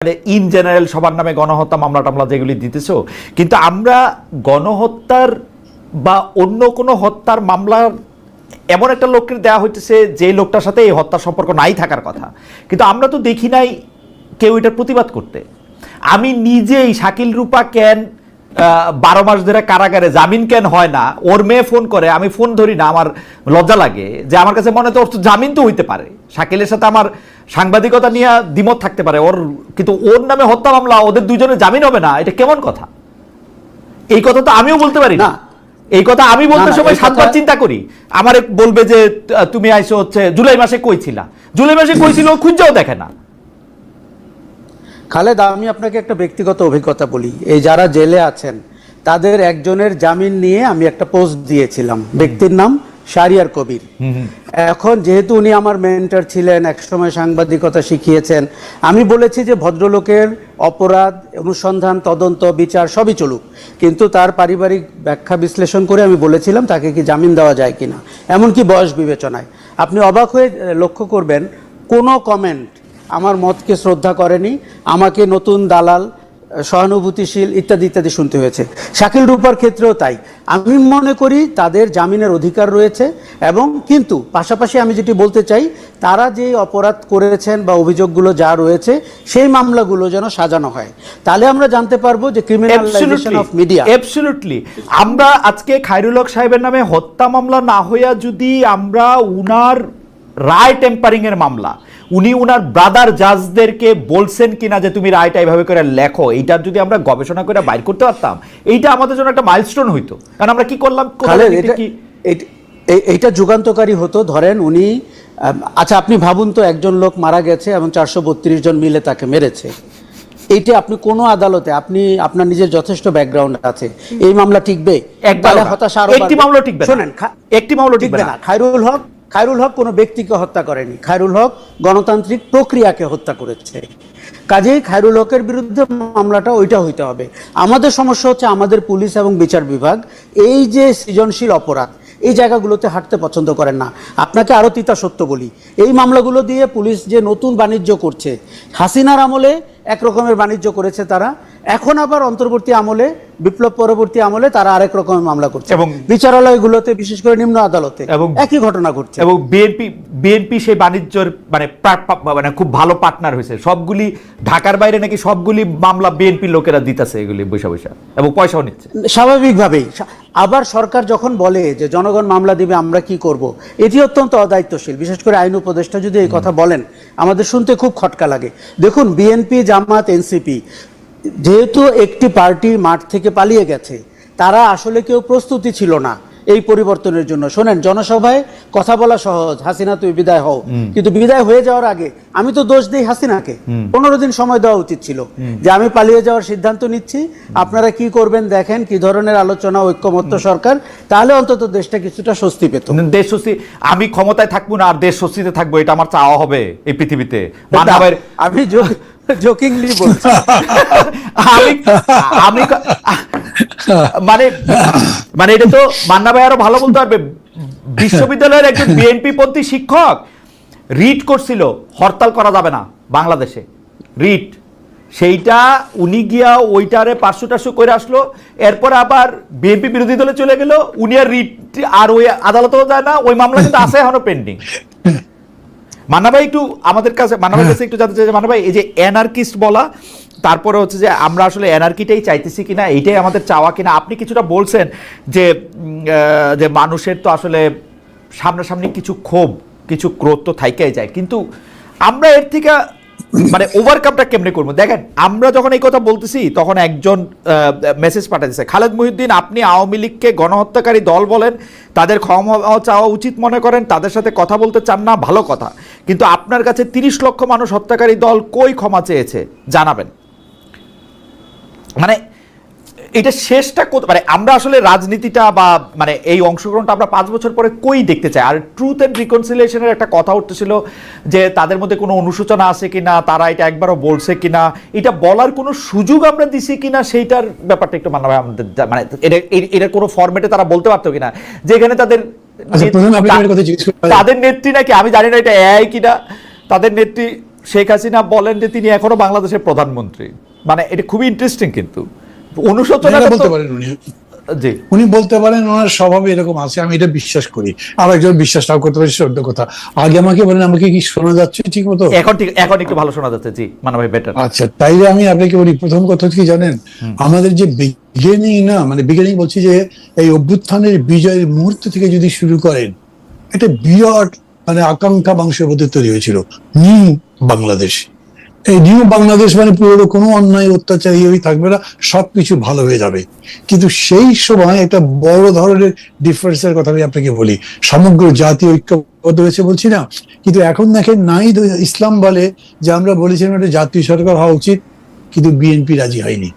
মানে in general সবার নামে গণহত্যা মামলা টামলা যেগুলি দিতেছ কিন্তু আমরা গণহত্যার বা অন্য কোনো হত্যার মামলার এমন একটা লোককে দেওয়া হইতেছে যে লোকটার সাথে এই হত্যার সম্পর্ক নাই থাকার কথা। কিন্তু আমরা তো দেখি নাই কেউ এটার প্রতিবাদ করতে। আমি নিজেই শাকিল রূপা আহ, বারো মাস ধরে কারাগারে জামিন কেন হয় না? ওর মেয়ে ফোন করে আমি ফোন ধরি না আমার লজ্জা লাগে যে আমার কাছে মনে হয় তো ওর তো জামিন তো হইতে পারে। শাকিলের সাথে আমার সাংবাদিকতা নিয়ে দ্বিমত থাকতে পারে। ওর কিন্তু ওর নামে হত্যা মামলা ওদের দুজনের জামিন হবে না এটা কেমন কথা? এই কথা তো আমিও বলতে পারি না। এই কথা আমি বলতে সময় সাতবার চিন্তা করি। আমার বলবে যে তুমি আইসো হচ্ছে জুলাই মাসে কইছিলা জুলাই মাসে কইছিল খুঁজেও দেখে না। খালেদ আমি আপনাকে একটা ব্যক্তিগত অভিজ্ঞতা বলি। এই যারা জেলে আছেন তাদের একজনের জামিন নিয়ে আমি একটা পোস্ট দিয়েছিলাম। ব্যক্তির নাম শারিয়ার কবির। এখন যেহেতু উনি আমার মেন্টার ছিলেন একসময় সাংবাদিকতা শিখিয়েছেন আমি বলেছি যে ভদ্রলোকের অপরাধ অনুসন্ধান তদন্ত বিচার সবই চলুক। কিন্তু তার পারিবারিক ব্যাখ্যা বিশ্লেষণ করে আমি বলেছিলাম তাকে কি জামিন দেওয়া যায় কিনা। এমনকি বয়স বিবেচনায়। আপনি অবাক হয়ে লক্ষ্য করবেন কোনো কমেন্ট আমার মতকে শ্রদ্ধা করেনি আমাকে নতুন দালাল সহানুভূতিশীল ইত্যাদি ইত্যাদি শুনতে হয়েছে। শাকিল রূপার ক্ষেত্রেও তাই। আমি মনে করি তাদের জামিনের অধিকার রয়েছে এবং কিন্তু পাশাপাশি আমি যেটি বলতে চাই তারা যে অপরাধ করেছেন বা অভিযোগগুলো যা রয়েছে সেই মামলাগুলো যেন সাজানো হয়। তাহলে আমরা জানতে পারব যে ক্রিমিনালাইজেশন অফ মিডিয়া অ্যাবসলিউটলি আমরা আজকে খায়রুল হক সাহেবের নামে হত্যা মামলা না হইয়া যদি আমরা উনার রায় টেম্পারিং এর মামলা উনি উনার ব্রাদার জাজদেরকে বলছেন কিনা যে তুমি রায়টা এইভাবে করে লেখো এইটার যদি আমরা গবেষণা করে বাইর করতে পারতাম এইটা আমাদের জন্য একটা মাইলস্টোন হইতো। কারণ আমরা কি করলাম? এইটা যুগান্তকারী হতো। ধরেন উনি আচ্ছা আপনি ভাবুন তো একজন লোক মারা গেছে এবং চারশো বত্রিশ জন মিলে তাকে মেরেছে। এইটা আপনি কোনো আদালতে আপনি আপনার নিজের যথেষ্ট ব্যাকগ্রাউন্ড আছে। এই মামলা টিকবে? না। হতাশা একটি মামলা টিকবে। শোনেন একটি মামলাও টিকবে না। খায়রুল হক খায়রুল হক কোনো ব্যক্তিকে হত্যা করেনি। খায়রুল হক গণতান্ত্রিক প্রক্রিয়াকে হত্যা করেছে। কাজেই খায়রুল হকের বিরুদ্ধে মামলাটা ওইটা হইতে হবে। আমাদের সমস্যা হচ্ছে আমাদের পুলিশ এবং বিচার বিভাগ এই যে সৃজনশীল অপরাধ, এই জায়গাগুলোতে হাঁটতে পছন্দ করেন না। আপনাকে আরও তিতা সত্য বলি, এই মামলাগুলো দিয়ে পুলিশ যে নতুন বাণিজ্য করছে, হাসিনার আমলে এক রকমের বাণিজ্য করেছে তারা, এখন আবার অন্তর্বর্তী আমলে বিপ্লব পরবর্তী আমলে তারা আরেক রকমের মামলা করছে। এবং- বিচারালয়গুলোতে বিশেষ করে নিম্ন আদালতে এবং- একই ঘটনা ঘটছে। এবং বিএনপি বিএনপি সেই বাণিজ্যের মানে মানে খুব ভালো পার্টনার হয়েছে। সবগুলি ঢাকার বাইরে নাকি সবগুলি মামলা বিএনপি লোকেরা দিতেছে এগুলি বৈশা বৈশা এবং পয়সাও নিচ্ছে। স্বাভাবিকভাবেই। আবার সরকার যখন বলে যে জনগণ মামলা দিবে আমরা কি করব? এটি অত্যন্ত অদায়িত্বশীল। বিশেষ করে আইন উপদেষ্টা যদি এই কথা বলেন আমাদের শুনতে খুব খটকা লাগে। দেখুন বিএনপি জামাত এনসিপি যেহেতু একটি পার্টি মাঠ থেকে পালিয়ে গেছে তারা আসলে কেউ প্রস্তুতি ছিল না এই পরিবর্তনের জন্য। শোনেন জনসভায় কথা বলা সহজ হাসিনা তুই বিদায় হও। কিন্তু বিদায় হয়ে যাওয়ার আগে আমি তো দোষ দিই হাসিনাকে। পনেরো দিন সময় দেওয়া উচিত ছিল। যে আমি পালিয়ে যাওয়ার সিদ্ধান্ত নিচ্ছি আপনারা কি করবেন দেখেন কি ধরনের আলোচনা ঐক্যমত্য সরকার তাহলে অন্তত দেশটা কিছুটা স্বস্তি পেত। দেশ স্বস্তি আমি ক্ষমতায় থাকব না আর দেশ স্বস্তিতে থাকব এটা আমার চাওয়া হবে এই পৃথিবীতে। আমি জোকিংলি বলছি। আমি আমি মানে মানে এটা তো মান্না ভাই আরও ভালো বলতে পারবে। বিশ্ববিদ্যালয়ের একজন বিএনপি পন্থী শিক্ষক রিট করছিল, হরতাল করা যাবে না বাংলাদেশে। রিট। সেইটা উনি গিয়া ওইটারে পাঁচশো টাশো করে আসলো, এরপর আবার বিএনপি বিরোধী দলে চলে গেল, উনি আর রিট, আর ওই আদালতেও যায় না, ওই মামলা কিন্তু আছে এখনও পেন্ডিং মান্না ভাই একটু আমাদের কাছে মানাবাই কাছে একটু জানতে চাই ভাই এই যে অ্যানার্কিস্ট বলা তারপরে হচ্ছে যে আমরা আসলে এনার্কিটাই চাইতেছি কিনা এইটাই আমাদের চাওয়া কিনা। আপনি কিছুটা বলছেন যে যে মানুষের তো আসলে সামনাসামনি কিছু ক্ষোভ কিছু ক্রোধ তো থাইকেই যায়। কিন্তু আমরা এর থেকে মানে ওভারকামটা কেমনে করব? দেখেন, আমরা যখন এই কথা বলতেছি, তখন একজন মেসেজ পাঠাতেছে, খালেদ মহিউদ্দিন, আপনি আওয়ামী লীগকে গণহত্যাকারী দল বলেন, তাদের ক্ষমা চাওয়া উচিত মনে করেন, তাদের সাথে কথা বলতে চান না, ভালো কথা। কিন্তু আপনার কাছে তিরিশ লক্ষ মানুষ হত্যাকারী দল কই ক্ষমা চেয়েছে? জানাবেন। মানে এটা শেষটা কত মানে আমরা আসলে রাজনীতিটা বা মানে এই অংশগ্রহণটা আমরা পাঁচ বছর পরে কই দেখতে চাই? আর ট্রুথ অ্যান্ড রিকনসিলিয়েশনের একটা কথা উঠতেছিল যে তাদের মধ্যে কোনো অনুশোচনা আছে কিনা তারা এটা একবারও বলছে কিনা এটা বলার কোনো সুযোগ আমরা দিছি কিনা সেইটার ব্যাপারটা একটু মানা হয় আমাদের মানে এটা এটার কোনো ফরম্যাটে তারা বলতে পারতো কিনা? যেখানে তাদের আচ্ছা। তাদের নেত্রী নাকি আমি জানি না এটা এআই কিনা তাদের নেত্রী শেখ হাসিনা বলেন যে তিনি এখনও বাংলাদেশের প্রধানমন্ত্রী। মানে এটা খুবই ইন্টারেস্টিং কিন্তু। অনুশোচনা বলতে পারেন উনি। জি। উনি বলতে পারেন ওনার স্বভাবে এরকম আছে আমি এটা বিশ্বাস করি। আর একজন বিশ্বাস নাও করতে পারি সত্য কথা। আগে আমাকে বলেন আমাকে কি শোনা যাচ্ছে ঠিক মতো এখন ঠিক এখন একটু ভালো শোনা যাচ্ছে জি মানে ভাই বেটার আচ্ছা তাইলে আমি আপনাকে বলি প্রথম কথা কি জানেন? আমাদের যে বিগিনিং না মানে বিগিনিং বলছি যে এই অভ্যুত্থানের বিজয়ের মুহূর্ত থেকে যদি শুরু করেন একটা বিরাট মানে আকাঙ্ক্ষা মানুষের মধ্যে তৈরি হয়েছিল। নিউ বাংলাদেশ। এই নিউ বাংলাদেশ মানে পুরো কোনো অন্যায় অত্যাচারী ইয়ে থাকবে না, সবকিছু ভালো হয়ে যাবে। কিন্তু সেই সময় একটা বড় ধরনের ডিফারেন্সের কথা আমি আপনাকে বলি। সমগ্র জাতি ঐক্যবদ্ধ হয়েছে বলছি না? কিন্তু এখন দেখেন নাই ইসলাম বলে যে আমরা বলেছিলাম একটা জাতীয় সরকার হওয়া উচিত, কিন্তু বিএনপি রাজি হয়নি।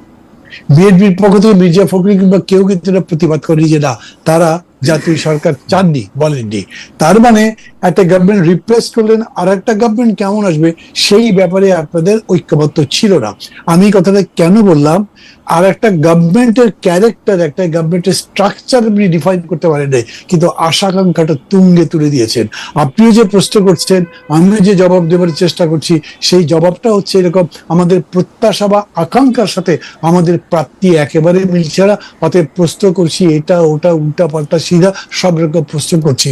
বিএনপির পক্ষ থেকে মির্জা ফখরুল কিংবা কেউ কিন্তু প্রতিবাদ করেনি যে না, তারা জাতীয় সরকার চাননি, বলেননি। তার মানে একটা গভর্নমেন্ট রিপ্লেস করলেন আর একটা গভর্নমেন্ট কেমন আসবে সেই ব্যাপারে আপনাদের ঐক্যবদ্ধ ছিল না। আমি কথাটা কেন বললাম? আর একটা গভর্নমেন্টের ক্যারেক্টার একটা গভর্নমেন্টের স্ট্রাকচার আপনি ডিফাইন করতে পারেন কিন্তু আশা আকাঙ্ক্ষাটা তুঙ্গে তুলে দিয়েছেন। আপনিও যে প্রশ্ন করছেন, আমিও যে জবাব দেবার চেষ্টা করছি, সেই জবাবটা হচ্ছে এরকম, আমাদের প্রত্যাশা বা আকাঙ্ক্ষার সাথে আমাদের প্রাপ্তি একেবারে মিলছে না। অতএব প্রশ্ন করছি, এটা, ওটা, উল্টা পাল্টা সিধা সব রকম প্রশ্ন করছি।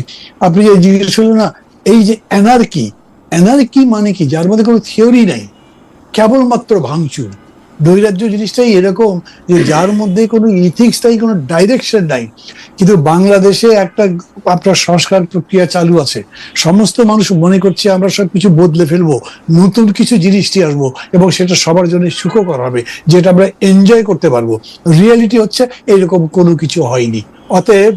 আপনি যে জিজ্ঞেস করলেন না, এই যে এনার্কি এনার্কি মানে কি? যার মধ্যে কোনো থিওরি নাই, কেবলমাত্র ভাঙচুর। নৈরাজ্য জিনিসটাই এরকম যে যার মধ্যে কোনো ইথিক্স নাই, কোনো ডাইরেকশন নাই। কিন্তু বাংলাদেশে একটা আপনার সংস্কার প্রক্রিয়া চালু আছে। সমস্ত মানুষ মনে করছে আমরা সব কিছু বদলে ফেলব, নতুন কিছু জিনিস নিয়ে আসব এবং সেটা সবার জন্য সুখকর হবে, যেটা আমরা এনজয় করতে পারব। রিয়েলিটি হচ্ছে এরকম কোনো কিছু হয়নি। অতএব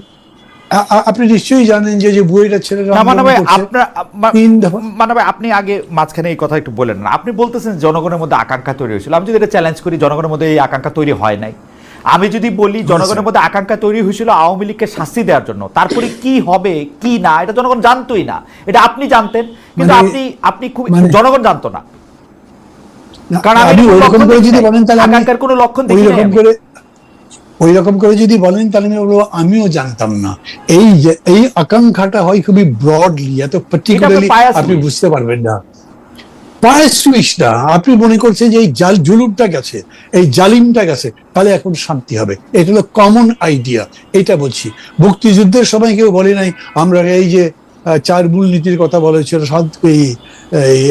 আপনি নিশ্চয়ই জানেন যে যে বুয়েটা ছেলেরা মানে ভাই আপনার মানে ভাই আপনি আগে মাঝখানে এই কথা একটু বলেন না। আপনি বলতেছেন জনগণের মধ্যে আকাঙ্ক্ষা তৈরি হয়েছিল। আমি যদি এটা চ্যালেঞ্জ করি জনগণের মধ্যে এই আকাঙ্ক্ষা তৈরি হয় নাই। আমি যদি বলি জনগণের মধ্যে আকাঙ্ক্ষা তৈরি হয়েছিল আওয়ামী লীগকে শাস্তি দেওয়ার জন্য। তারপরে কি হবে কি না এটা জনগণ জানতোই না। এটা আপনি জানতেন কিন্তু মানে- আপনি আপনি খুব মানে- জনগণ জানতো না। কারণ আমি ওইরকম লক্ষণ করে যদি বলেন তাহলে আকাঙ্ক্ষার কোনো লক্ষণ দেখি নাই ওইরকম আমি। করে ওই রকম করে যদি বলেন তাহলে আমি বলব আমিও জানতাম না। এই এই আকাঙ্ক্ষাটা হয় খুবই ব্রডলি এত পার্টিকুলারলি আপনি বুঝতে পারবেন না। পায়ের সুইচটা আপনি মনে করছেন যে এই জাল জুলুমটা গেছে এই জালিমটা গেছে তাহলে এখন শান্তি হবে। এটা হলো কমন আইডিয়া এটা বলছি। মুক্তিযুদ্ধের সময় কেউ বলে নাই আমরা এই যে চার মূলনীতির কথা বলেছিল শান্ত এই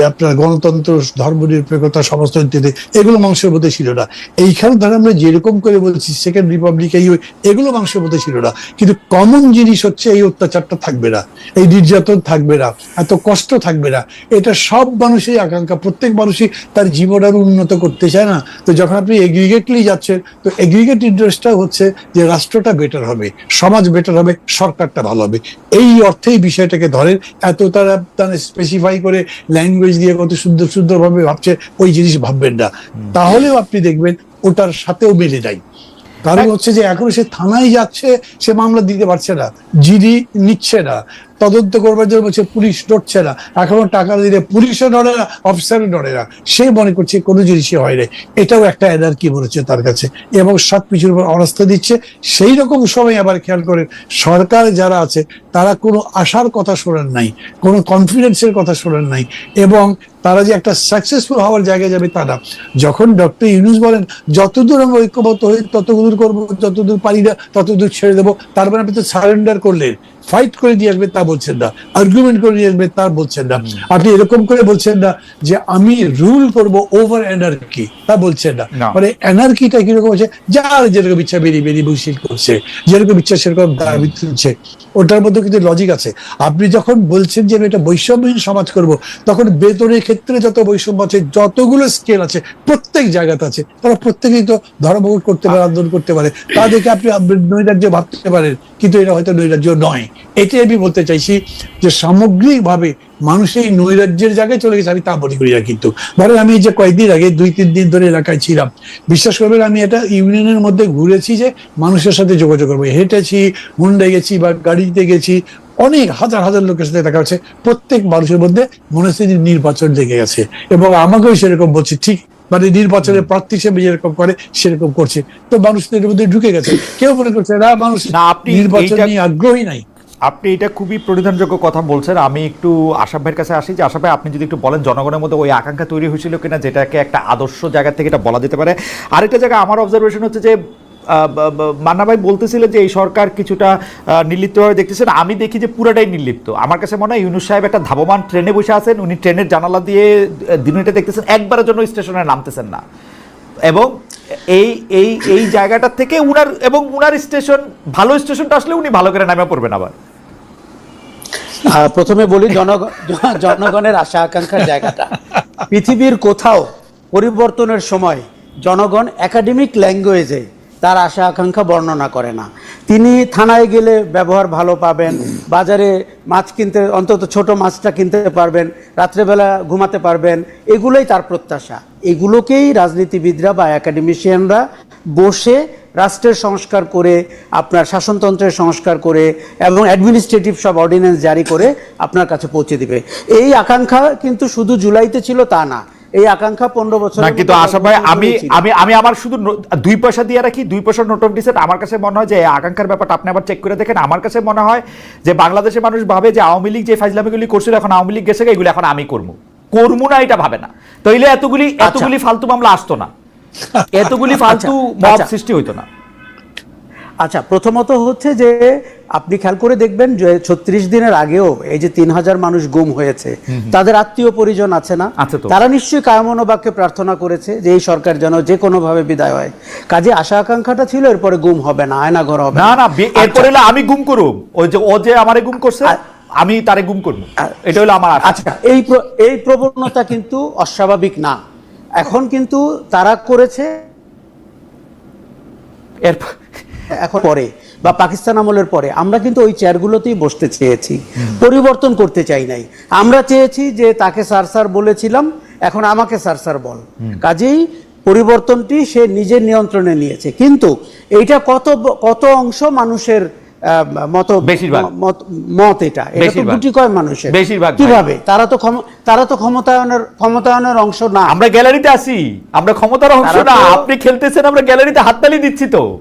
আপনার গণতন্ত্র, ধর্মনিরপেক্ষতা সমস্ত ইত্যাদি এগুলো মানুষের মধ্যে ছিল না। এইখানে ধর আমরা যেরকম করে বলছি সেকেন্ড রিপাবলিক এই, এগুলো মানুষের মধ্যে ছিল না। কিন্তু কমন জিনিস হচ্ছে এই অত্যাচারটা থাকবে না, এই নির্যাতন থাকবে না, এত কষ্ট থাকবে না। এটা সব মানুষই আকাঙ্ক্ষা, প্রত্যেক মানুষই তার জীবন আরও উন্নত করতে চায় না। তো যখন আপনি এগ্রিগেটলি যাচ্ছেন, তো এগ্রিগেট ইন্টারেস্টটা হচ্ছে যে রাষ্ট্রটা বেটার হবে, সমাজ বেটার হবে, সরকারটা ভালো হবে। এই অর্থেই বিষয়টাকে ধরেন এত তারা স্পেসিফাই করে ল্যাঙ্গুয়েজ দিয়ে কত সুন্দর সুন্দর ভাবে ভাবছে ওই জিনিস ভাববেন না। তাহলেও আপনি দেখবেন ওটার সাথেও মেলে যায় কারণ হচ্ছে যে এখন সে থানায় যাচ্ছে সে মামলা দিতে পারছে না জিডি নিচ্ছে না। তদন্ত করবার জন্য বলছে, পুলিশ ডরছে না। এখনও টাকা দিলে পুলিশও নড়ে না অফিসারও ডরে না। সে মনে করছে কোনো জিনিসই হয় না এটাও একটা এনার্কি বলেছে তার কাছে। এবং সব কিছুর উপর অনাস্থা দিচ্ছে। সেই রকম সময় আবার খেয়াল করেন, সরকার যারা আছে, তারা কোনো আশার কথা শোনেন নাই, কোনো কনফিডেন্সের কথা শোনেন নাই। এবং তারা যে একটা সাকসেসফুল হওয়ার জায়গায় যাবে তা না। যখন ডক্টর ইউনুস বলেন, যতদূর আমরা ঐক্যবদ্ধ হই, ততদূর করব, যতদূর পারি না, ততদূর ছেড়ে দেবো। তার মানে আপনি তো সারেন্ডার করলেন। ফাইট করে নিয়ে আসবে তা বলছেন না। আর্গুমেন্ট করে নিয়ে আসবে তা বলছেন না। আপনি এরকম করে বলছেন না যে আমি রুল করব ওভার এনার্কি তা বলছেন না। মানে এনার্কিটা কীরকম হচ্ছে? যার যেরকম ইচ্ছা বেরিয়ে বেরিয়ে বসিল করছে যেরকম ইচ্ছা সেরকম দাবি তুলছে ওটার মধ্যে কিন্তু লজিক আছে। আপনি যখন বলছেন যে আমি একটা বৈষম্যহীন সমাজ করব তখন বেতনের ক্ষেত্রে যত বৈষম্য আছে যতগুলো স্কেল আছে প্রত্যেক জায়গাতে আছে তারা প্রত্যেকেই তো ধর্মঘট করতে পারে আন্দোলন করতে পারে। তা দেখে আপনি নৈরাজ্য ভাবতে পারেন কিন্তু এটা হয়তো নৈরাজ্য নয়। এটাই আমি বলতে চাইছি যে সামগ্রিকভাবে মানুষ এই নৈরাজ্যের জায়গায় চলে গেছে আমি তা মনে করি না কিন্তু। ধরেন আমি যে কয়েকদিন আগে দুই তিন দিন ধরে এলাকায় ছিলাম বিশ্বাস করবেন আমি এটা ইউনিয়নের মধ্যে ঘুরেছি যে মানুষের সাথে যোগাযোগ করব। হেঁটেছি হুন্ডে গেছি বা গাড়িতে গেছি অনেক হাজার হাজার লোকের সাথে দেখা হচ্ছে প্রত্যেক মানুষের মধ্যে মনে হচ্ছে যে নির্বাচন লেগে গেছে। এবং আমাকেও সেরকম বলছে ঠিক মানে নির্বাচনের প্রার্থী হিসেবে যেরকম করে সেরকম করছে। তো মানুষদের মধ্যে ঢুকে গেছে। কেউ মনে করছে না মানুষ না, আপনি নির্বাচন নিয়ে আগ্রহী নাই। আপনি এটা খুবই পরিধানযোগ্য কথা বলছেন। আমি একটু আশাফ ভাইয়ের কাছে আসি যে, আশাফ ভাই, আপনি যদি একটু বলেন জনগণের মধ্যে ওই আকাঙ্ক্ষা তৈরি হয়েছিল কিনা, যেটাকে একটা আদর্শ জায়গা থেকে এটা বলা যেতে পারে। আরেকটা জায়গা আমার অবজারভেশন হচ্ছে যে মান্না ভাই বলতেছিলেন যে, এই সরকার কিছুটা নির্লিপ্তভাবে দেখতেছেন। আমি দেখি যে, পুরাটাই নির্লিপ্ত। আমার কাছে মনে হয় ইউনুস সাহেব একটা ধাবমান ট্রেনে বসে আছেন। উনি ট্রেনের জানালা দিয়ে দিনটা দেখতেছেন। একবারের জন্য স্টেশনে নামতেছেন না। এবং এই এই এই জায়গাটা থেকে উনার, এবং উনার স্টেশন, ভালো স্টেশনটা আসলে উনি ভালো করে নামে পড়বেন আবার। প্রথমে বলি জনগণ জনগণের আশা আকাঙ্ক্ষার জায়গাটা। পৃথিবীর কোথাও পরিবর্তনের সময় জনগণ একাডেমিক ল্যাঙ্গুয়েজে তার আশা আকাঙ্ক্ষা বর্ণনা করে না। তিনি থানায় গেলে ব্যবহার ভালো পাবেন, বাজারে মাছ কিনতে, অন্তত ছোট মাছটা কিনতে পারবেন, রাত্রেবেলা ঘুমাতে পারবেন, এগুলোই তার প্রত্যাশা। এগুলোকেই রাজনীতিবিদরা বা একাডেমিশিয়ানরা বসে রাষ্ট্রের সংস্কার করে আপনার শাসনতন্ত্রের সংস্কার করে এবং অ্যাডমিনিস্ট্রেটিভ সব অর্ডিন্যান্স জারি করে আপনার কাছে পৌঁছে দিবে। এই আকাঙ্ক্ষা কিন্তু শুধু জুলাইতে ছিল তা না। এই আকাঙ্ক্ষা পনেরো বছর না কিন্তু আশা ভাই আমি আমি আমি আমার শুধু দুই পয়সা দিয়ে রাখি দুই পয়সা নোট অফ ডিসেন্ট আমার কাছে মনে হয় যে আকাঙ্ক্ষার ব্যাপারটা আপনি আবার চেক করে দেখেন। আমার কাছে মনে হয় যে বাংলাদেশের মানুষ ভাবে যে আওয়ামী লীগ যে ফাইজলামিগুলি করছিল এখন আওয়ামী লীগ গেছে এগুলো এখন আমি করব। করব না এটা ভাবে না। তাইলে এতগুলি এতগুলি ফালতু মামলা আসতো না। এতগুলি ফালতু মব আচ্ছা। সৃষ্টি হইতো না। আচ্ছা প্রথমত হচ্ছে যে আপনি খেয়াল করে দেখবেন যে ছত্রিশ দিনের আগেও এই যে তিন হাজার মানুষ গুম হয়েছে তাদের আত্মীয় পরিজন আছে না? তারা নিশ্চয়ই কায়মনো বাক্যে প্রার্থনা করেছে যে এই সরকার যেন যে কোনো ভাবে বিদায় হয়। কাজে আশা আকাঙ্ক্ষাটা ছিল এরপরে গুম হবে না আয়না ঘর হবে না। না এরপরে হলো আমি গুম করুম। ওই যে ও যে আমারে গুম করছে আমি তারে গুম করব। এটা হলো আমার। আচ্ছা এই এই প্রবণতা কিন্তু অস্বাভাবিক না। এখন কিন্তু তারা করেছে এরপর এখন পরে। বা পাকিস্তান আমলের পরে। আমরা কিন্তু ওই চেয়ারগুলোতেই বসতে চেয়েছি। পরিবর্তন করতে চাই নাই। আমরা চেয়েছি যে তাকে স্যার স্যার বলেছিলাম এখন আমাকে স্যার স্যার বল। কাজেই পরিবর্তনটি সে নিজের নিয়ন্ত্রণে নিয়েছে। কিন্তু এইটা কত কত অংশ মানুষের মত বেশিরভাগ। মত- এটা। গুটি কয় মানুষের? বেশিরভাগ কীভাবে? তারা তো তারা তো ক্ষমতায়নের ক্ষমতায়নের অংশ না। আমরা গ্যালারিতে আছি। আমরা ক্ষমতার অংশ না। আপনি খেলতেছেন আমরা গ্যালারিতে হাততালি দিচ্ছি তো।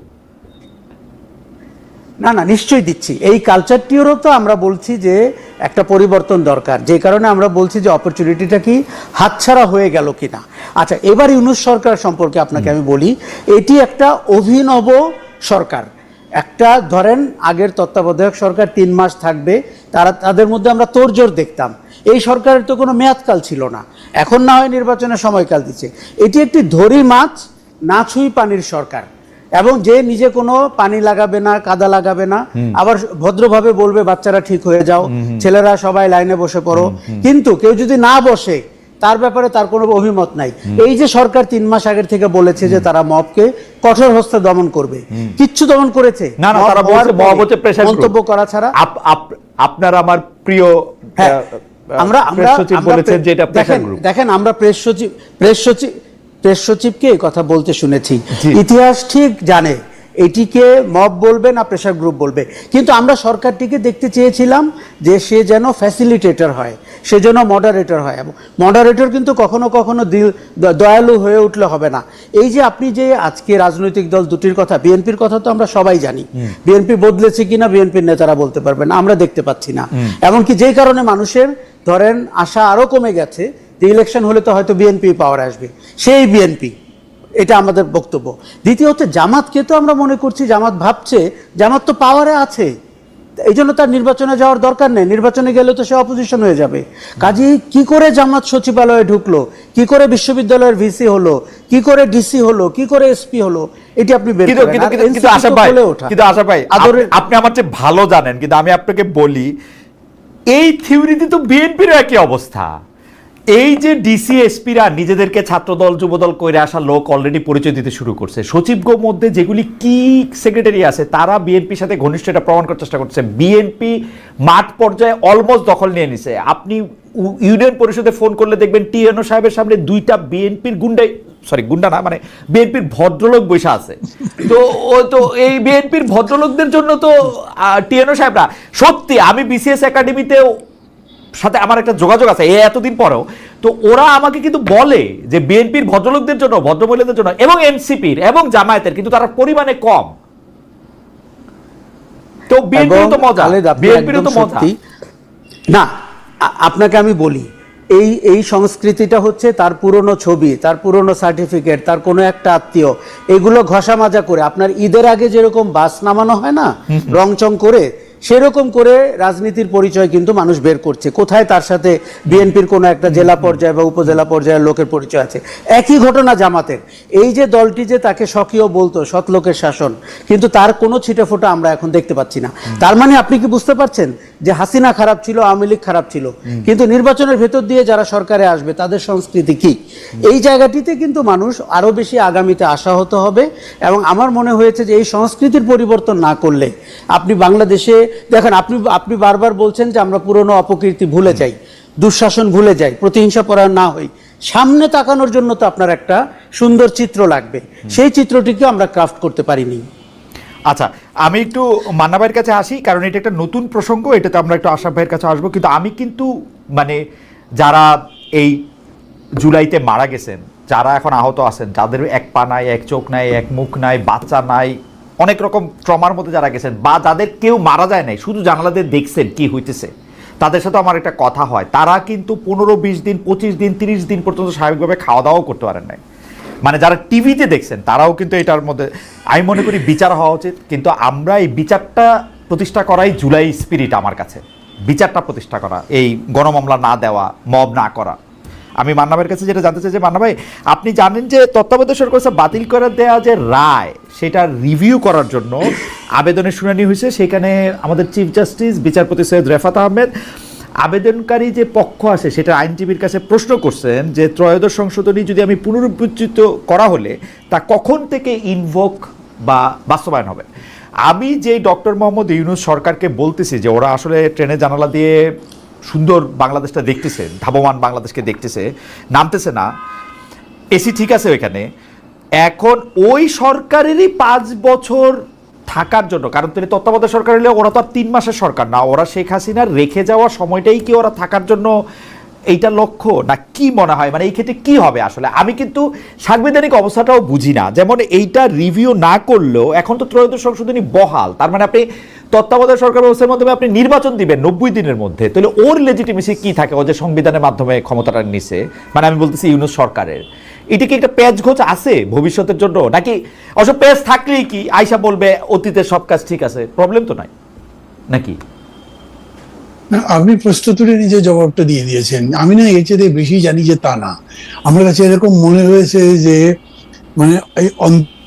না না নিশ্চয়ই দিচ্ছি। এই কালচারটিরও তো আমরা বলছি যে একটা পরিবর্তন দরকার। যে কারণে আমরা বলছি যে অপরচুনিটিটা কি হাতছাড়া হয়ে গেল কিনা। আচ্ছা এবার ইউনুস সরকার সম্পর্কে আপনাকে আমি বলি এটি একটা অভিনব সরকার। একটা ধরেন আগের তত্ত্বাবধায়ক সরকার তিন মাস থাকবে তারা তাদের মধ্যে আমরা তোড়জোড় দেখতাম। এই সরকারের তো কোনো মেয়াদকাল ছিল না। এখন না হয় নির্বাচনের সময়কাল দিচ্ছে। এটি একটি ধরি মাছ না ছুঁই পানির সরকার। এবং যে নিজে কোনো পানি লাগাবে না কাদা লাগাবে না আবার ভদ্রভাবে বলবে বাচ্চারা ঠিক হয়ে যাও ছেলেরা সবাই লাইনে বসে পড়ো। কিন্তু কেউ যদি না বসে তার ব্যাপারে তার কোনো অভিমত নাই। এই যে সরকার তিন মাস আগের থেকে বলেছে যে তারা মবকে কঠোর হস্তে দমন করবে। কিচ্ছু দমন করেছে? না না তারা বলছে মব হচ্ছে প্রেসার মন্তব্য করা ছাড়া। আপ- আপ- আপনার আমার প্রিয় হ্যাঁ, আমরা আমরা বলেছেন যে এটা প্রেসার গ্রুপ দেখেন আমরা প্রেস সচিব প্রেস সচিব প্রেস সচিবকে এই কথা বলতে শুনেছি। ইতিহাস ঠিক জানে এটিকে মব বলবে না প্রেসার গ্রুপ বলবে। কিন্তু আমরা সরকারটিকে দেখতে চেয়েছিলাম যে সে যেন ফ্যাসিলিটেটর হয় সে যেন মডারেটর হয়। এবং মডারেটর কিন্তু কখনো কখনো দিল দয়ালু হয়ে উঠলে হবে না। এই যে আপনি যে আজকে রাজনৈতিক দল দুটির কথা বিএনপির কথা তো আমরা সবাই জানি। বিএনপি বদলেছে কিনা বিএনপির নেতারা বলতে পারবেন না, আমরা দেখতে পাচ্ছি না। এমনকি যেই কারণে মানুষের ধরেন আশা আরও কমে গেছে যে ইলেকশন হলে তো হয়তো বিএনপি পাওয়ার আসবে। সেই বিএনপি। এটা আমাদের বক্তব্য। দ্বিতীয়ত জামাতকে তো আমরা মনে করছি জামাত ভাবছে জামাত তো পাওয়ারে আছে। এই জন্য তার নির্বাচনে যাওয়ার দরকার নেই। নির্বাচনে গেলে তো সে অপোজিশন হয়ে যাবে। কাজেই কি করে জামাত সচিবালয়ে ঢুকলো? কি করে বিশ্ববিদ্যালয়ের ভিসি হলো? কি করে ডিসি হলো? কি করে এসপি হলো? এটি আপনি কিন্তু কিন্তু আশা। কিন্তু ভাই আপনি আমার চেয়ে ভালো জানেন কিন্তু আমি আপনাকে বলি এই থিওরিতে তো বিএনপির একই অবস্থা। এই যে ডিসি এসপিরা নিজেদেরকে ছাত্রদল, যুবদল করে আসা লোক অলরেডি পরিচয় দিতে শুরু করছে। সচিবগ মধ্যে যেগুলি কি সেক্রেটারি আছে, তারা বিএনপির সাথে ঘনিষ্ঠ এটা প্রমাণ করার চেষ্টা করছে। বিএনপি মাঠ পর্যায়ে অলমোস্ট দখল নিয়ে নিছে। আপনি ইউনিয়ন পরিষদে ফোন করলে দেখবেন টিএনও সাহেবের সামনে দুইটা বিএনপির গুন্ডাই সরি গুন্ডা না মানে বিএনপির ভদ্রলোক বসে আছে। তো ও, তো এই বিএনপির ভদ্রলোকদের জন্য তো টিএনও সাহেবরা, সত্যি আমি বিসিএস একাডেমিতে সাথে আমার একটা যোগাযোগ আছে এই এতদিন পরেও। তো ওরা আমাকে কিন্তু বলে যে বিএনপির ভদ্রলোকদের জন্য ভদ্রমহিলাদের জন্য এবং এনসিপির এবং জামায়াতের কিন্তু তারা পরিমাণে কম। তো বিএনপিরও তো মজা বিএনপিরও তো মজা। না আপনাকে আমি বলি এই এই সংস্কৃতিটা হচ্ছে তার পুরনো ছবি তার পুরনো সার্টিফিকেট তার কোনো একটা আত্মীয়। এগুলো ঘষা মাজা করে আপনার ঈদের আগে যেরকম বাস নামানো হয় না রংচং করে সেরকম করে রাজনীতির পরিচয় কিন্তু মানুষ বের করছে। কোথায় তার সাথে বিএনপির কোনো একটা জেলা পর্যায়ে বা উপজেলা পর্যায়ের লোকের পরিচয় আছে? একই ঘটনা জামাতের। এই যে দলটি যে তাকে স্বকীয় বলতো, সৎ লোকের শাসন, কিন্তু তার কোনো ছিটেফোঁটা আমরা এখন দেখতে পাচ্ছি না। তার মানে আপনি কি বুঝতে পারছেন যে হাসিনা খারাপ ছিল, আওয়ামী লীগ খারাপ ছিল? কিন্তু নির্বাচনের ভেতর দিয়ে যারা সরকারে আসবে, তাদের সংস্কৃতি কি? এই জায়গাটিতে কিন্তু মানুষ আরও বেশি আগামীতে আশাহত হবে এবং আমার মনে হয়েছে যে এই সংস্কৃতির পরিবর্তন না করলে আপনি বাংলাদেশে দেখেন, আপনি আপনি বারবার বলছেন যে আমরা পুরনো অপকীর্তি ভুলে যাই, দুঃশাসন ভুলে যাই, প্রতিহিংসা পরায়ণ না হই। সামনে তাকানোর জন্য তো আপনার একটা সুন্দর চিত্র লাগবে। সেই চিত্রটিকে আমরা ক্রাফট করতে পারিনি। আচ্ছা আমি একটু মান্না ভাইয়ের কাছে আসি, কারণ এটা একটা নতুন প্রসঙ্গ, এটাতে আমরা একটু আশাফ ভাইয়ের কাছে আসব। কিন্তু আমি কিন্তু মানে যারা এই জুলাইতে মারা গেছেন, যারা এখন আহত আছেন, যাদের এক পা নাই, এক চোখ নাই, এক মুখ নাই, বাচ্চা নাই অনেক রকম ট্রমার মধ্যে যারা গেছেন বা যাদের কেউ মারা যায় নাই, শুধু জানালাদের দেখছেন কি হইতেছে। তাদের সাথে আমার একটা কথা হয়, তারা কিন্তু পনেরো, বিশ দিন, পঁচিশ দিন, তিরিশ দিন পর্যন্ত স্বাভাবিকভাবে খাওয়া দাওয়াও করতে পারেন নাই। মানে যারা টিভিতে দেখছেন, তারাও কিন্তু এটার মধ্যে, আমি মনে করি বিচার হওয়া উচিত, কিন্তু আমরা এই বিচারটা প্রতিষ্ঠা করাই জুলাই স্পিরিট আমার কাছে। বিচারটা প্রতিষ্ঠা করা, এই গণমামলা না দেওয়া, মব না করা। আমি মান্না ভাইয়ের কাছে যেটা জানতে চাই যে মান্না ভাই আপনি জানেন যে তত্ত্বাবধায়ক সরকার বাতিল করে দেওয়া যে রায়, সেটা রিভিউ করার জন্য আবেদনের শুনানি হয়েছে। সেখানে আমাদের চিফ জাস্টিস বিচারপতি সৈয়দ রেফাত আহমেদ আবেদনকারী যে পক্ষ আছে, সেটা আইনজীবীর কাছে প্রশ্ন করছেন যে, ত্রয়োদশ সংশোধনী যদি আমি পুনরুজ্জীবিত করা হলে, তা কখন থেকে ইনভোক বা বাস্তবায়ন হবে? আমি যে ডক্টর মোহাম্মদ ইউনুস সরকারকে বলতেছি যে, ওরা আসলে ট্রেনে জানালা দিয়ে সুন্দর বাংলাদেশটা দেখতেছে, ধাবমান বাংলাদেশকে দেখতেছে, নামতেছে না। এসি ঠিক আছে ওইখানে। এখন ওই সরকারেরই পাঁচ বছর থাকার জন্য, কারণ তিনি তত্ত্বাবধায়ক সরকার হলে ওরা তো আর তিন মাসের সরকার না, ওরা শেখ হাসিনার রেখে যাওয়া সময়টাই কি ওরা থাকার জন্য এইটা লক্ষ্য? না, কি মনে হয়? মানে এই ক্ষেত্রে কি হবে আসলে? আমি কিন্তু সাংবিধানিক অবস্থাটাও বুঝি না। যেমন এইটা রিভিউ না করলেও এখন তো ত্রয়োদশ সংশোধনী বহাল। তার মানে আপনি তত্ত্বাবধায়ক সরকার ব্যবস্থার মাধ্যমে আপনি নির্বাচন দিবেন নব্বই দিনের মধ্যে। তাহলে ওর লেজিটিমেসি কি থাকে? ও যে সংবিধানের মাধ্যমে ক্ষমতাটা নিছে। মানে আমি বলতেছি ইউনুস সরকারের। এটা কি একটা প্যাচ ঘোচ আছে ভবিষ্যতের জন্য? নাকি অবশ্য প্যাচ থাকলেই কি আয়সা বলবে, অতীতের সব কাজ ঠিক আছে প্রবলেম তো নাই। নাকি? আপনি প্রশ্ন তুলে নিজে জবাবটা দিয়ে দিয়েছেন। আমি না এর চেয়ে বেশি জানি যে তা না। আমার কাছে এরকম মনে হয়েছে যে মানে এই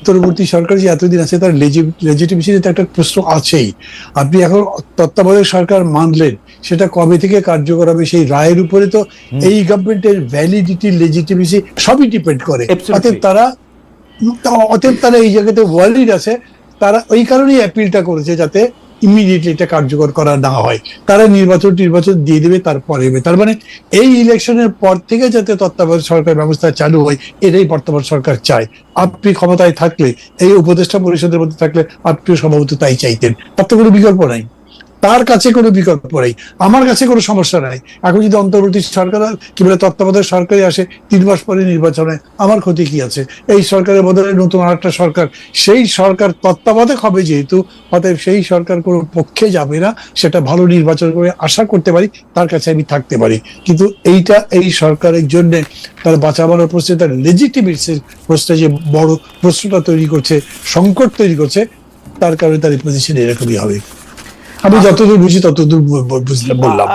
অন্তর্বর্তী সরকার যে এতদিন আছে তার লেজিটিমেসিতে একটা প্রশ্ন আছেই। আপনি এখন তত্ত্বাবধায়ক সরকার মানলেন সেটা কবে থেকে কার্যকর হবে সেই রায়ের উপরে তো এই গভর্নমেন্টের ভ্যালিডিটি লেজিটিমেসি সবই ডিপেন্ড করে। অতএব তারা অতএব তারা এই জায়গাতে ওয়ার্ল্ড আছে। তারা ওই কারণেই অ্যাপিলটা করেছে যাতে ইমিডিয়েটলি এটা কার্যকর করা না হয়। তারা নির্বাচন নির্বাচন দিয়ে দেবে, তারপরে হবে তার মানে এই ইলেকশনের পর থেকে যাতে তত্ত্বাবধায়ক সরকার ব্যবস্থা চালু হয়, এটাই বর্তমান সরকার চায়। আপনি ক্ষমতায় থাকলে, এই উপদেষ্টা পরিষদের মধ্যে থাকলে আপনিও সম্ভবত তাই চাইতেন। তার তো কোনো বিকল্প নাই। তার কাছে কোনো বিকল্প নেই। আমার কাছে কোনো সমস্যা নাই। এখন যদি অন্তর্বর্তী সরকার কি বলে তত্ত্বাবধায়ক সরকারই আসে, তিন মাস পরে নির্বাচনে আমার ক্ষতি কি আছে? এই সরকারের বদলে নতুন আরেকটা সরকার। সেই সরকার তত্ত্বাবধায়ক হবে যেহেতু, অতএব সেই সরকার কোনো পক্ষে যাবে না। সেটা ভালো নির্বাচন করে আশা করতে পারি, তার কাছে আমি থাকতে পারি। কিন্তু এইটা এই সরকারের জন্য তার বাঁচাবানোর প্রশ্নে, তার লেজিটিমেসির প্রশ্নে যে বড় প্রশ্নটা তৈরি করছে, সংকট তৈরি করছে, তার কারণে তার পজিশন এরকমই হবে। আমি যতদূর বুঝি ততদূর বুঝলাম বললাম।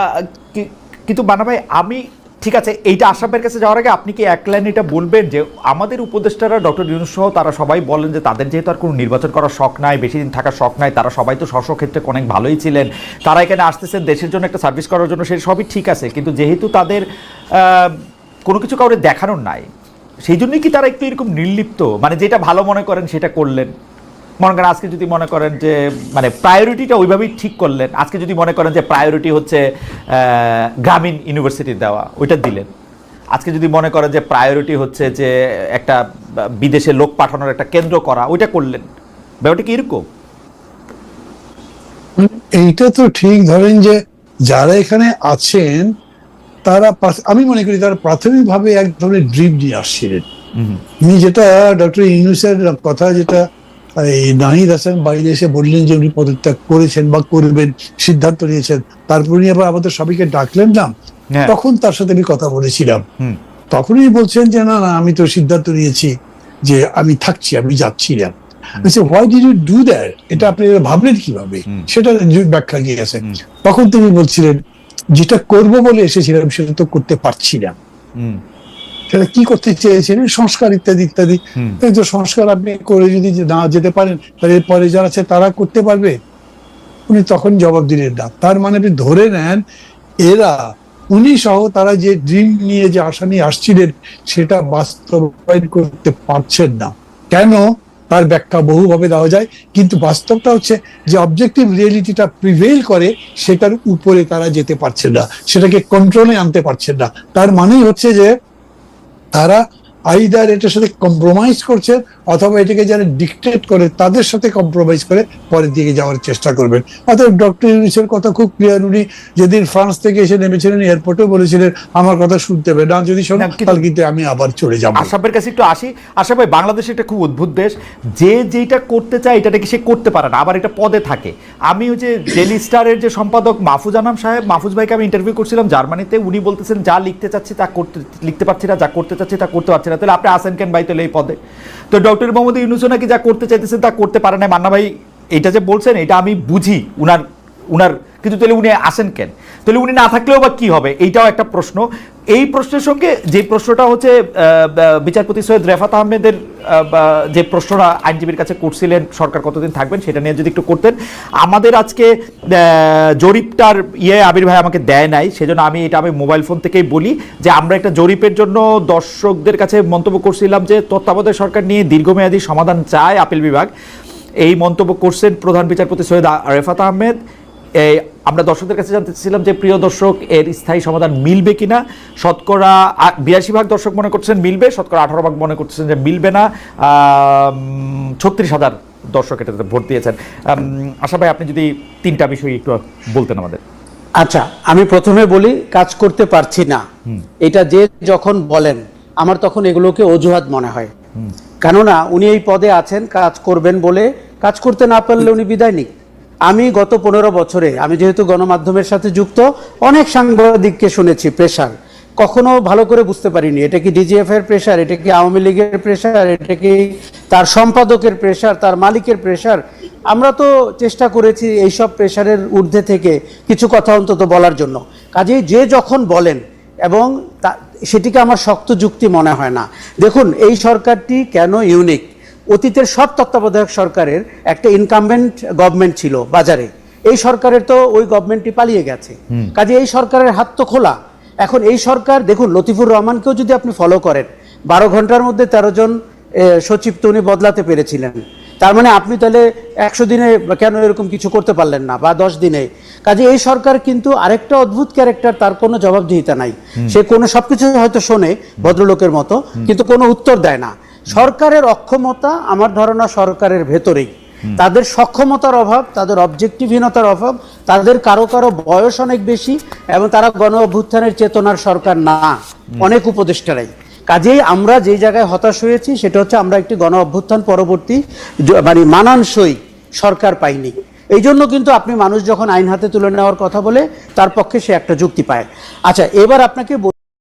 কিন্তু মানা ভাই আমি ঠিক আছে এইটা আশাফের কাছে যাওয়ার আগে আপনি কি এক লাইন এটা বলবেন যে আমাদের উপদেষ্টারা ডক্টর ইউনুস সহ তারা সবাই বলেন যে তাদের যেহেতু আর কোনো নির্বাচন করার শখ নাই বেশি দিন থাকার শখ নাই তারা সবাই তো স্ব ক্ষেত্রে অনেক ভালোই ছিলেন তারা এখানে আসতেছেন দেশের জন্য একটা সার্ভিস করার জন্য সে সবই ঠিক আছে কিন্তু যেহেতু তাদের কোনো কিছু কাউরে দেখানোর নাই সেই জন্যই কি তারা একটু এরকম নির্লিপ্ত মানে যেটা ভালো মনে করেন সেটা করলেন? মনে করেন আজকে যদি মনে করেন যে মানে প্রায়োরিটিটা ওইভাবেই ঠিক করলেন আজকে যদি মনে করেন যে প্রায়োরিটি হচ্ছে গ্রামীণ ইউনিভার্সিটি দেওয়া ওইটা দিলেন। আজকে যদি মনে করেন যে প্রায়োরিটি হচ্ছে যে একটা বিদেশে লোক পাঠানোর একটা কেন্দ্র করা ওইটা করলেন। ব্যাপারটা কি এরকম? এইটা তো ঠিক ধরেন যে যারা এখানে আছেন তারা আমি মনে করি তারা প্রাথমিকভাবে এক ধরনের ড্রিম নিয়ে আসছিলেন। যেটা ডক্টর ইউনুসের কথা যেটা এই নাহিদ হাসান বাইরে এসে বললেন যে উনি পদত্যাগ করেছেন বা করবেন সিদ্ধান্ত নিয়েছেন। তারপর উনি আবার আমাদের সবাইকে ডাকলেন না? হ্যাঁ। তখন তার সাথে আমি কথা বলেছিলাম। তখনই বলছেন যে না না আমি তো সিদ্ধান্ত নিয়েছি যে আমি থাকছি আমি যাচ্ছি না। Why did you do that এটা আপনি ভাবলেন কীভাবে। সেটা ব্যাখ্যা গিয়েছে হুম। তখন তিনি বলছিলেন যেটা করব বলে এসেছিলাম সেটা তো করতে পারছি না। হুম, সেটা কি করতে চেয়েছিলেন সংস্কার ইত্যাদি ইত্যাদি। তো সংস্কার আপনি করে যদি না যেতে পারেন তাহলে পরে যারা আছে তারা করতে পারবে? উনি তখন জবাব দিলেন না। তার মানে আপনি ধরে নেন এরা উনি সহ তারা যে ড্রিম নিয়ে যে আশা নিয়ে আসছিলেন সেটা বাস্তবায়ন করতে পারছেন না। কেন? তার ব্যাখ্যা বহুভাবে দেওয়া যায়। কিন্তু বাস্তবটা হচ্ছে যে অবজেক্টিভ রিয়েলিটিটা প্রিভেল করে সেটার উপরে তারা যেতে পারছেন না। সেটাকে কন্ট্রোলে আনতে পারছেন না। তার মানেই হচ্ছে যে তারা আইদার এটার সাথে কম্প্রোমাইজ করছে অথবা এটাকে যারা ডিকটেট করে তাদের সাথে কম্প্রোমাইজ করে পরের দিকে যাওয়ার চেষ্টা করবেন। অতএব ডক্টর ইউনিসের কথা খুব ক্লিয়ার উনি যেদিন ফ্রান্স থেকে এসে নেমেছিলেন এয়ারপোর্টেও বলেছিলেন আমার কথা শুনতে হবে। না যদি শোনো তাহলে কিন্তু আমি আবার চলে যাব। আশাফের কাছে একটু আসি। আশা ভাই বাংলাদেশ একটা খুব অদ্ভুত দেশ। যে যেটা করতে চায় এটা নাকি সে করতে পারে না আবার এটা পদে থাকে। আমি ওই যে ডেলি স্টারের যে সম্পাদক মাহফুজ আনাম সাহেব মাহফুজ ভাইকে আমি ইন্টারভিউ করছিলাম জার্মানিতে। উনি বলতেছেন যা লিখতে চাচ্ছি তা করতে লিখতে পারছি না যা করতে চাচ্ছি তা করতে পারছি না। তাহলে আপনি আসেন কেন ভাই তাহলে এই পদে? তো ডক্টর মোহাম্মদ ইউনুসও নাকি যা করতে চাইতেছেন তা করতে পারে না মান্না ভাই, এটা যে বলছেন, এটা আমি বুঝি। উনার উনার, কিন্তু তাহলে উনি আসেন কেন? তাহলে উনি না থাকলেও বা কি হবে? এইটাও একটা প্রশ্ন। এই প্রশ্নের সঙ্গে যে প্রশ্নটা হচ্ছে বিচারপতি সৈয়দ রেফাত আহমেদের যে প্রশ্নটা আইনজীবীর কাছে করছিলেন, সরকার কতদিন থাকবেন সেটা নিয়ে যদি একটু করতেন। আমাদের আজকে জরিপটার ইয়ে আবির ভাই আমাকে দেয় নাই, সেজন্য আমি এটা আমি মোবাইল ফোন থেকেই বলি যে আমরা একটা জরিপের জন্য দর্শকদের কাছে মন্তব্য করছিলাম যে তত্ত্বাবধায়ক সরকার নিয়ে দীর্ঘমেয়াদী সমাধান চায় আপিল বিভাগ। এই মন্তব্য করছেন প্রধান বিচারপতি সৈয়দ রেফাত আহমেদ। এই আমরা দর্শকদের কাছে জানতে চাচ্ছিলাম যে প্রিয় দর্শক এর স্থায়ী সমাধান মিলবে কিনা? শতকরা বিরাশি ভাগ দর্শক মনে করছেন মিলবে শতকরা আঠারো ভাগ মনে করছেন যে মিলবে না। ছত্রিশ হাজার দর্শক এটাতে ভোট দিয়েছেন। আশা ভাই আপনি যদি তিনটা বিষয় একটু বলতেন আমাদের। আচ্ছা আমি প্রথমে বলি কাজ করতে পারছি না। এটা যে যখন বলেন আমার তখন এগুলোকে অজুহাত মনে হয়। কেননা উনি এই পদে আছেন কাজ করবেন বলে কাজ করতে না পারলে উনি বিদায় নিক। আমি গত পনেরো বছরে, আমি যেহেতু গণমাধ্যমের সাথে যুক্ত, অনেক সাংবাদিককে শুনেছি প্রেশার কখনো ভালো করে বুঝতে পারিনি, এটা কি ডিজিএফ এর প্রেশার এটা কি আওয়ামী লীগের প্রেশার এটা কি তার সম্পাদকের প্রেশার তার মালিকের প্রেশার আমরা তো চেষ্টা করেছি এইসব প্রেশারের ঊর্ধ্বে থেকে কিছু কথা অন্তত বলার জন্য। কাজেই যে যখন বলেন, এবং সেটিকে আমার শক্ত যুক্তি মনে হয় না। দেখুন, এই সরকারটি কেন ইউনিক অতীতের সব তত্ত্বাবধায়ক সরকারের একটা ইনকামবেন্ট গভর্নমেন্ট ছিল বাজারে। এই সরকারের তো ওই গভর্নমেন্টটি পালিয়ে গেছে। কাজে এই সরকারের হাত তো খোলা। এখন এই সরকার দেখুন লতিফুর রহমানকেও যদি আপনি ফলো করেন বারো ঘণ্টার মধ্যে তেরো জন সচিব তো উনি বদলাতে পেরেছিলেন। তার মানে আপনি তাহলে একশো দিনে কেন এরকম কিছু করতে পারলেন না বা দশ দিনে? কাজে এই সরকার কিন্তু আরেকটা অদ্ভুত ক্যারেক্টার তার কোনো জবাবদিহিতা নাই। সে কোনো সবকিছু হয়তো শোনে ভদ্রলোকের মতো কিন্তু কোনো উত্তর দেয় না। সরকারের অক্ষমতা আমার ধারণা সরকারের ভেতরেই। তাদের সক্ষমতার অভাব তাদের অবজেক্টিভহীনতার অভাব তাদের কারও কারও বয়স অনেক বেশি এবং তারা গণ অভ্যুত্থানের চেতনার সরকার না। অনেক উপদেষ্টারাই। কাজেই আমরা যে জায়গায় হতাশ হয়েছি সেটা হচ্ছে আমরা একটি গণ অভ্যুত্থান পরবর্তী মানে মানানসই সরকার পাইনি। এই জন্য কিন্তু আপনি মানুষ যখন আইন হাতে তুলে নেওয়ার কথা বলে তার পক্ষে সে একটা যুক্তি পায়। আচ্ছা এবার আপনাকে